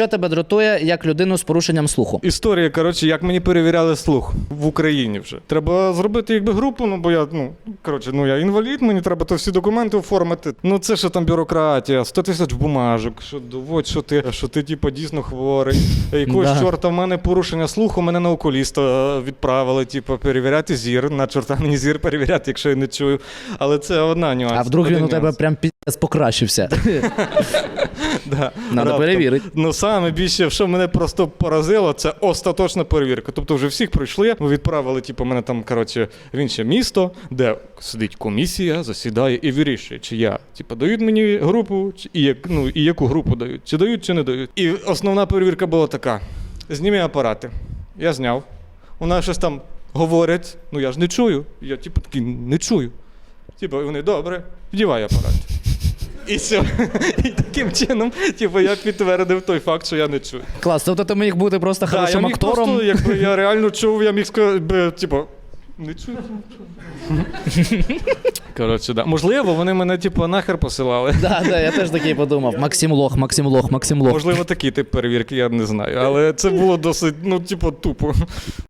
що тебе дратує як людину з порушенням слуху? Історія, коротше, як мені перевіряли слух в Україні вже. Треба зробити якби групу, ну бо я, ну, коротше, ну я інвалід, мені треба то всі документи оформити. Ну це що там бюрократія, 100 тисяч бумажок, що доводь, що ти, що ти типу, дійсно хворий. Якогось Да. чорта в мене порушення слуху, мене на окуліста е, відправили, типу, перевіряти зір. На чорта мені зір перевіряти, якщо я не чую. Але це одна нюанс. А вдруг він у тебе прям піздець покращився? Да, Надо перевірити. Ну саме більше, що мене просто поразило, це остаточна перевірка. Тобто вже всіх пройшли. Ми відправили, типу, мене там, коротше, в інше місто, де сидить комісія, засідає і вирішує, чи я, типу, дають мені групу, чи і як, ну, і яку групу дають, чи дають, чи не дають. І основна перевірка була така: зніми апарати. Я зняв. Вона щось там говорять, ну я ж не чую. Я, типу, такий не чую. Типу, вони добре, вдівай апарат. І все. І таким чином, типу, я підтвердив той факт, що я не чую. Клас, тобто ти міг бути просто Да, я хорошим міг актором. Просто, якби я реально чув, я міг сказати, типу, не чую. Коротше, да. Можливо, вони мене, типу, нахер посилали. Да, да, я теж такий подумав. Максим Лох, Максим Лох, Максим Лох. Можливо, такий тип перевірки, я не знаю. Але це було досить, ну, типу, тупо.